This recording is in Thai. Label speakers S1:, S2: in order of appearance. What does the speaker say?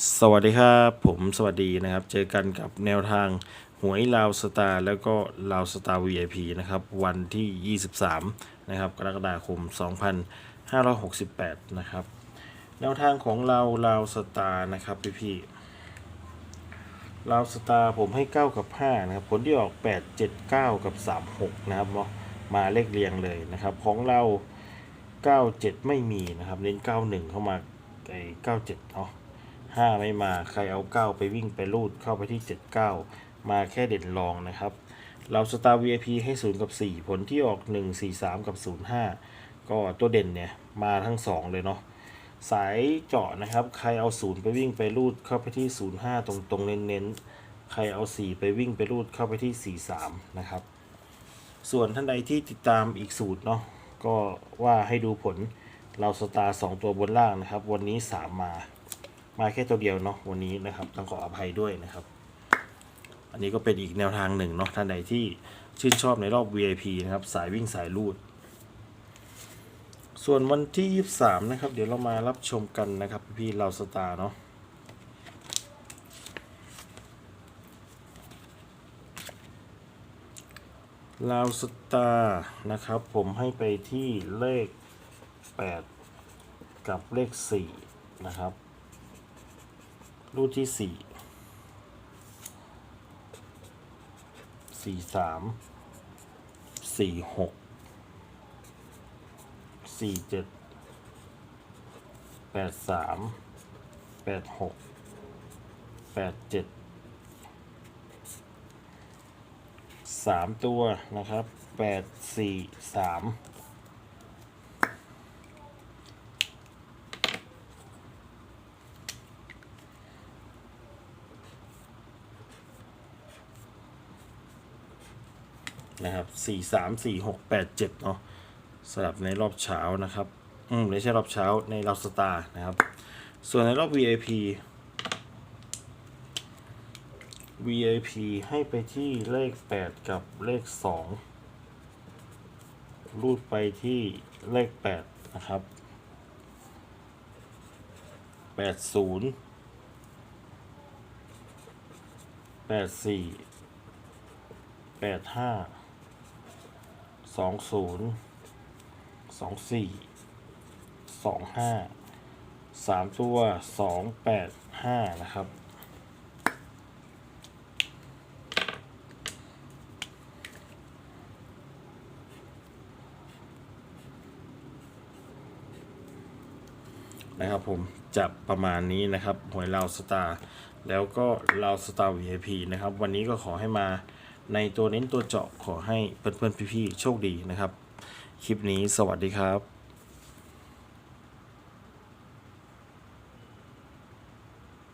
S1: สวัสดีครับผมสวัสดีนะครับ เจอกันกับแนวทางหวยลาวสตาร์แล้วก็ลาวสตาร์ VIP นะครับวันที่ 23 นะครับกรกฎาคม 2568 นะครับ แนวทางของเราลาวสตาร์นะครับพี่พี่ลาวสตาร์ผมให้ 9 กับ 5 นะครับ ผลที่ออก 8 7 9 กับ 36 นะครับเนาะมาเลขเรียงเลยนะครับ ของเรา 97 ไม่มีนะครับ เน้น 91 เข้ามาไอ้97เนาะ ห้าไม่มาใครเอาเก้าไปวิ่งไปรูดเข้าไปที่เจ็ดเก้ามาแค่เด่นรองนะครับ เราสตาร์ VIP ให้ศูนย์กับสี่ผลที่ออกหนึ่งสี่สามกับศูนย์ห้าก็ตัวเด่นเนี่ย มาทั้งสองเลยเนาะสายเจาะนะครับ ใครเอาศูนย์ไปวิ่งไปรูดเข้าไปที่ศูนย์ห้าตรงตรงๆ เน้นๆ ใครเอาสี่ไปวิ่งไปรูดเข้าไปที่สี่สามนะครับ ส่วนท่านใดที่ติดตามอีกสูตรเนาะก็ว่าให้ดูผลเราสตาร์สองตัวบนล่างนะครับ วันนี้สามมา มาแค่ตัวเดียวเนาะวันนี้นะครับ ต้องขออภัยด้วยนะครับ อันนี้ก็เป็นอีกแนวทางหนึ่งเนาะท่านใดที่ชื่นชอบในรอบ VIP นะครับสายวิ่งสายลูด ส่วนวันที่ 23 นะครับ เดี๋ยวเรามารับชมกันนะครับ พี่เราสตาร์เนาะลาวสตาร์นะครับ ผมให้ไปที่เลข 8 กับเลข 4 นะครับ รูปที่สี่สี่สามสี่หกสี่เจ็ดแปดสามแปดหกแปดเจ็ดสามตัวนะครับแปดสี่สาม นะครับสี่สามสี่หกแปดเจ็ดเนาะสลับในรอบเช้านะครับ อืมไม่ใช่รอบเช้าในรอบสตาร์นะครับ ส่วนในรอบ VIP VIP ให้ไปที่เลข 8 กับเลข 2 รูดไปที่เลข 8 นะครับ 80 84 85 สองศูนย์สองสี่สองห้าสามตัวสองแปดห้านะครับ นะครับผมจะประมาณนี้นะครับหวยลาวสตาร์แล้วก็ลาวสตาร์ VIP นะครับ วันนี้ก็ขอให้มา ในตัวเน้นตัวเจาะขอให้เพื่อนๆพี่ๆโชคดีนะครับ คลิปนี้สวัสดีครับ